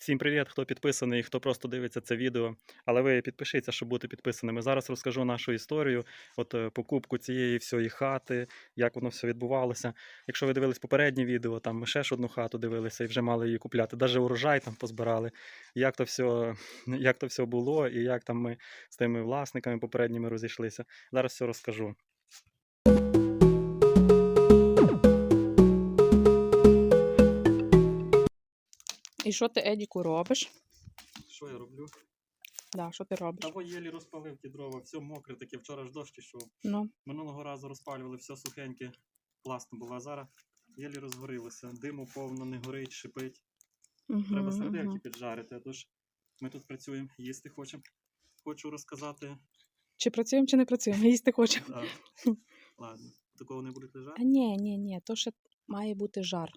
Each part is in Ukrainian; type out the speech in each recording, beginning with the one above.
Всім привіт, хто підписаний, хто просто дивиться це відео. Але ви підпишіться, щоб бути підписаними. Зараз розкажу нашу історію, от е, покупку цієї всієї хати, як воно все відбувалося. Якщо ви дивились попереднє відео, там ми ще ж одну хату дивилися і вже мали її купляти. Навіть урожай там позбирали. Як то все, як то все було, і як там ми з тими власниками попередніми розійшлися. Зараз все розкажу. І що ти, Едіку, робиш? Що я роблю? Да, що ти робиш? Того єлі розпалив ті дрова, все мокре, таке вчора ж дощ ішов. Ну, Минулого разу розпалювали все сухеньке, класно було. А зараз єлі розгорілося. Диму повно не горить, шипить. угу, Треба сердельки піджарити. Тож ми тут працюємо, їсти хочемо. Хочу розказати. Чи працюємо, чи не працюємо? Їсти хочемо. Да. Ладно, такого не буде А ні, ні, ні, то ще має бути жар.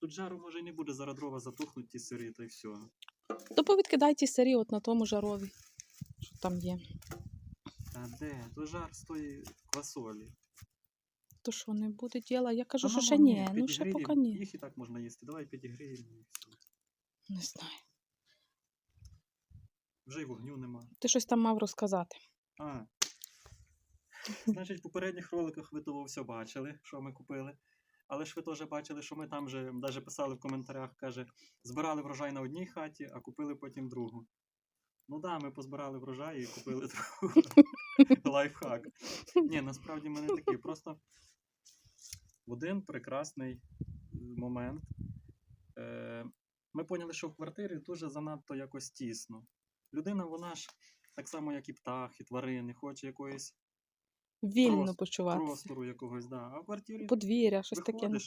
Тут жару може і не буде, зараз дрова затухнуть ті сирі, та й все. То повідкидай ті сирі от на тому жарові, що там є. Та де? То жар з тої квасолі. То що не буде діла? Я кажу, Та що ну, ще ні, ні. Ну ще підігріємо. поки ні. Їх і так можна їсти. Давай підігріємо. і все. Не знаю. Вже й вогню нема. Ти щось там мав розказати. А. Значить, в попередніх роликах ви того все бачили, що ми купили. Але ж ви теж бачили, що ми там вже навіть писали в коментарях, каже, збирали врожай на одній хаті, а купили потім другу. Ну так, да, ми позбирали врожай і купили другу. Лайфхак. Ні, насправді ми не такі. Просто в один прекрасний момент е, ми поняли, що в квартирі дуже занадто якось тісно. Людина, вона ж так само, як і птах, і тварини, хоче якоїсь Вільно Прос- почуватися. простору якогось, да. А в квартирі Подвір'я, щось таке. ну.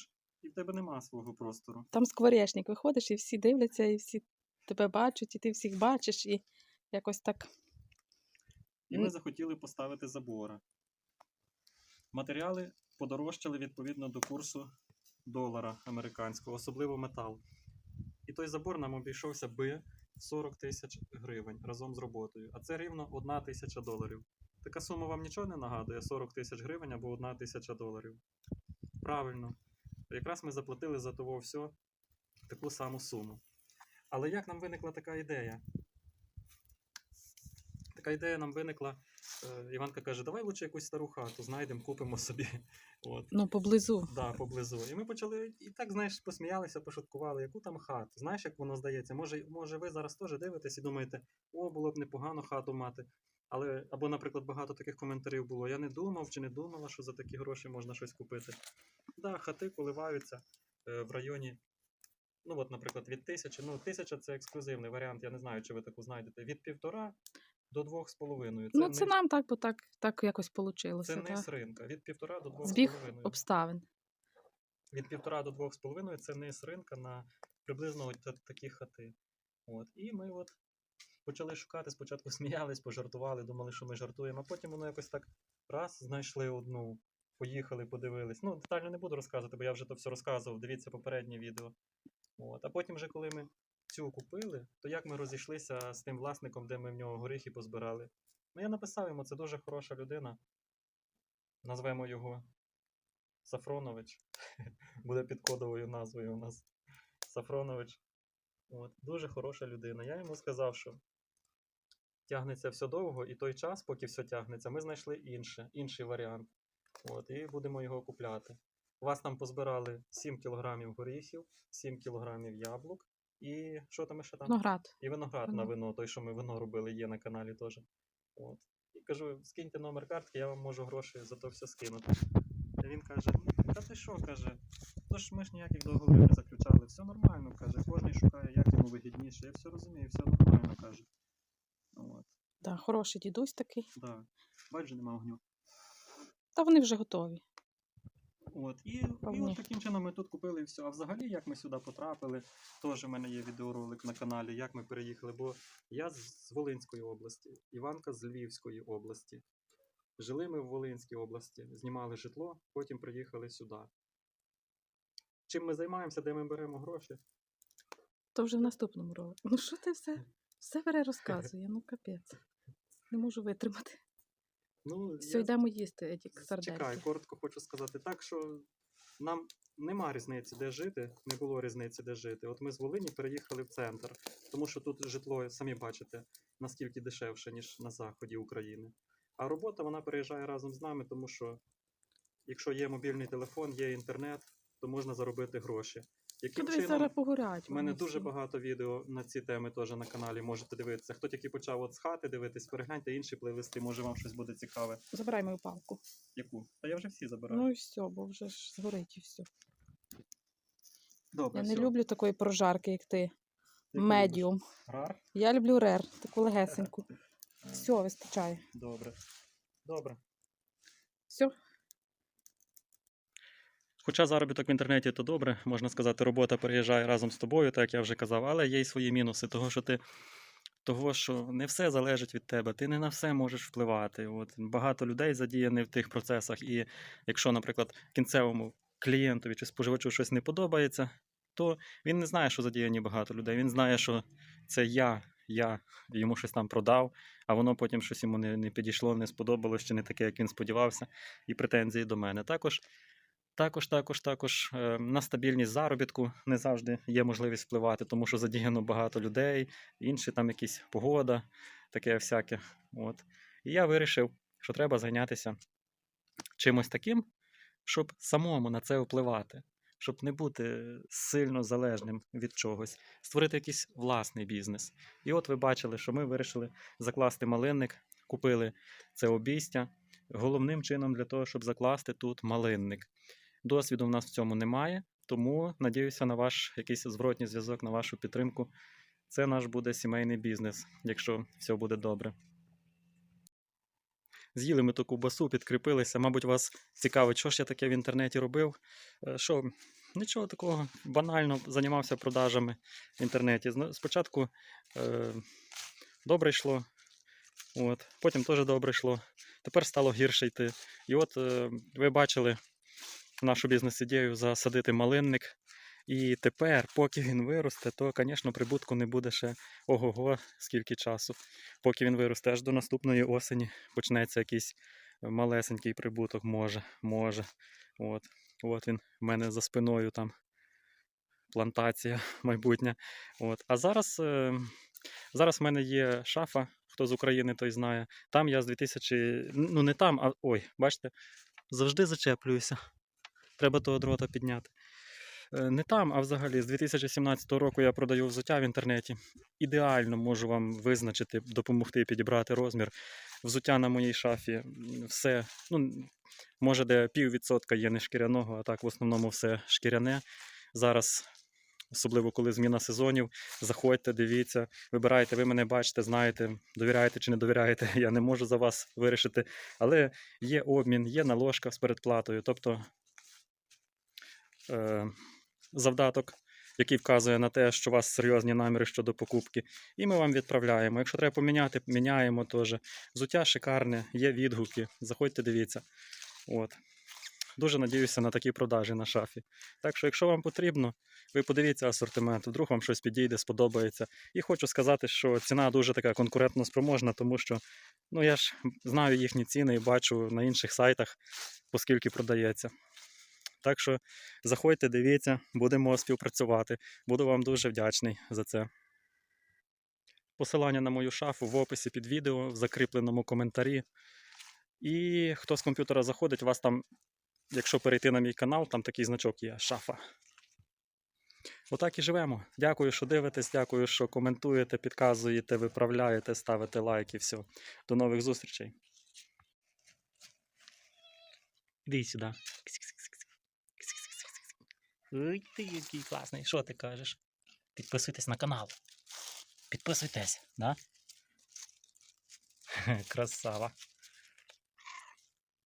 і в тебе нема свого простору. Там скворечник виходиш, і всі дивляться, і всі тебе бачать, і ти всіх бачиш, і якось так. І ми захотіли поставити забора. Матеріали подорожчали відповідно до курсу долара американського, особливо метал. І той забор нам обійшовся би 40 тисяч гривень разом з роботою. А це рівно 1 тисяча доларів. Така сума вам нічого не нагадує: 40 тисяч гривень або 1 тисяча доларів. Правильно. Якраз ми заплатили за того все таку саму суму. Але як нам виникла така ідея? Така ідея нам виникла. Е, Іванка каже, давай лучше якусь стару хату знайдемо, купимо собі. От. Ну, поблизу. Да, поблизу. І ми почали і так, знаєш, посміялися, пошуткували, яку там хату. Знаєш, як воно здається? Може, може, ви зараз теж дивитесь і думаєте, о, було б непогано хату мати. Але, або, наприклад, багато таких коментарів було. Я не думав чи не думала, що за такі гроші можна щось купити. Да, хати коливаються е, в районі. Ну, от, наприклад, від тисячі. Ну, тисяча це ексклюзивний варіант, я не знаю, чи ви таку знайдете. Від півтора до двох з половиною. ну, це низ- нам так, бо так, так якось вийшло. це так? низ ринка. Від півтора до двох з половиною. обставин. від півтора до двох з половиною це низ ринка на приблизно от такі хати. От. І ми от почали шукати, спочатку сміялись, пожартували, думали, що ми жартуємо, а потім воно якось так раз знайшли одну, поїхали, подивились. Ну, детально не буду розказувати, бо я вже то все розказував, дивіться попереднє відео. От. А потім, вже, коли ми цю купили, то як ми розійшлися з тим власником, де ми в нього горіхи позбирали. Ну, я написав йому, це дуже хороша людина. Назвемо його Сафронович. Буде під кодовою назвою у нас Сафронович. От, дуже хороша людина. Я йому сказав, що тягнеться все довго, і той час, поки все тягнеться, ми знайшли інше, інший варіант. От, і будемо його купляти. У вас там позбирали 7 кілограмів горіхів, 7 кілограмів яблук. І що там ще там? Виноград. І виноград на вино, той, що ми вино робили, є на каналі теж. От. І кажу, скиньте номер картки, я вам можу гроші за то все скинути. І він каже: «Ну, та ти що, каже, то ж ми ж ніяких договорів не заключали, все нормально, каже, кожен шукає, як йому вигідніше. Я все розумію, все нормально, каже. От, Да, хороший дідусь такий. да. Бач, же нема огню. Та вони вже готові. От, і, і от таким чином ми тут купили і все. А взагалі, як ми сюди потрапили, теж в мене є відеоролик на каналі, як ми переїхали. Бо я з Волинської області, Іванка з Львівської області. Жили ми в Волинській області, знімали житло, потім приїхали сюди. Чим ми займаємося, де ми беремо гроші? То вже в наступному ролику. Ну що ти все? Все бере розказує, ну капець. Не можу витримати. Ну, Все, я- йдемо їсти, Едік, Чекай, коротко хочу сказати так, що нам нема різниці, де жити, не було різниці, де жити. От ми з Волині переїхали в центр, тому що тут житло, самі бачите, наскільки дешевше, ніж на заході України. А робота вона переїжджає разом з нами, тому що якщо є мобільний телефон, є інтернет, то можна заробити гроші. Яким Куди чином? зараз погорять? У мене вони дуже всі. багато відео на ці теми теж на каналі можете дивитися. Хто тільки почав от з хати дивитись, перегляньте інші плейлисти, може вам щось буде цікаве. Забирай мою палку. Яку? Та я вже всі забираю. Ну і все, бо вже ж згорить і все. Добре, Я не люблю такої прожарки, як ти. Яку любиш? Медіум. Рар? Я люблю рер, таку легесеньку. А, Все, вистачає. Добре. Добре. Все. Хоча заробіток в інтернеті то добре, можна сказати, робота переїжджає разом з тобою, так як я вже казав, але є й свої мінуси, того, що ти. Того, що не все залежить від тебе, ти не на все можеш впливати. От, багато людей задіяні в тих процесах, і якщо, наприклад, кінцевому клієнтові чи споживачу щось не подобається, то він не знає, що задіяні багато людей. Він знає, що це я, я йому щось там продав, а воно потім щось йому не, не підійшло, не сподобалось, чи не таке, як він сподівався, і претензії до мене. Також також, також, також е, на стабільність заробітку не завжди є можливість впливати, тому що задіяно багато людей, інші там якісь погода, таке всяке. От. І я вирішив, що треба зайнятися чимось таким, щоб самому на це впливати, щоб не бути сильно залежним від чогось, створити якийсь власний бізнес. І от ви бачили, що ми вирішили закласти малинник, купили це обійстя. Головним чином для того, щоб закласти тут малинник. Досвіду в нас в цьому немає, тому надіюся на ваш якийсь зворотній зв'язок, на вашу підтримку. Це наш буде сімейний бізнес, якщо все буде добре. З'їли ми ту ковбасу, підкріпилися. Мабуть, вас цікавить, що ж я таке в інтернеті робив. Е, Що, нічого такого, банально займався продажами в інтернеті. Спочатку е, добре йшло, от, потім теж добре йшло. Тепер стало гірше йти. І от е, ви бачили нашу бізнес-ідею засадити малинник. І тепер, поки він виросте, то, звісно, прибутку не буде ще ого-го, скільки часу. Поки він виросте, аж до наступної осені почнеться якийсь малесенький прибуток, може, може. От, от він в мене за спиною там плантація майбутня. От. А зараз, е, зараз в мене є шафа, хто з України, той знає. Там я з 2000. Ну, не там, а ой, бачите, завжди зачеплююся. Треба того дрота підняти. Е, Не там, а взагалі з 2017 року я продаю взуття в інтернеті. Ідеально можу вам визначити, допомогти підібрати розмір. Взуття на моїй шафі все, ну, може, де піввідсотка є не шкіряного, а так в основному все шкіряне. Зараз, особливо коли зміна сезонів, заходьте, дивіться, вибирайте, ви мене бачите, знаєте, довіряєте чи не довіряєте. Я не можу за вас вирішити. Але є обмін, є наложка з передплатою. Тобто завдаток, який вказує на те, що у вас серйозні наміри щодо покупки, і ми вам відправляємо. Якщо треба поміняти, міняємо теж. Взуття шикарне, є відгуки. Заходьте, дивіться. От. Дуже надіюся на такі продажі на шафі. Так що, якщо вам потрібно, ви подивіться асортимент, вдруг вам щось підійде, сподобається. І хочу сказати, що ціна дуже така конкурентно спроможна, тому що ну, я ж знаю їхні ціни і бачу на інших сайтах, оскільки продається. Так що заходьте, дивіться, будемо співпрацювати. Буду вам дуже вдячний за це. Посилання на мою шафу в описі під відео, в закріпленому коментарі. І хто з комп'ютера заходить, у вас там, якщо перейти на мій канал, там такий значок є шафа. Отак і живемо. Дякую, що дивитесь, дякую, що коментуєте, підказуєте, виправляєте, ставите лайки. Все. До нових зустрічей. Іди сюди. Ой, ти який класний. Що ти кажеш? Підписуйтесь на канал. Підписуйтесь, да? Красава.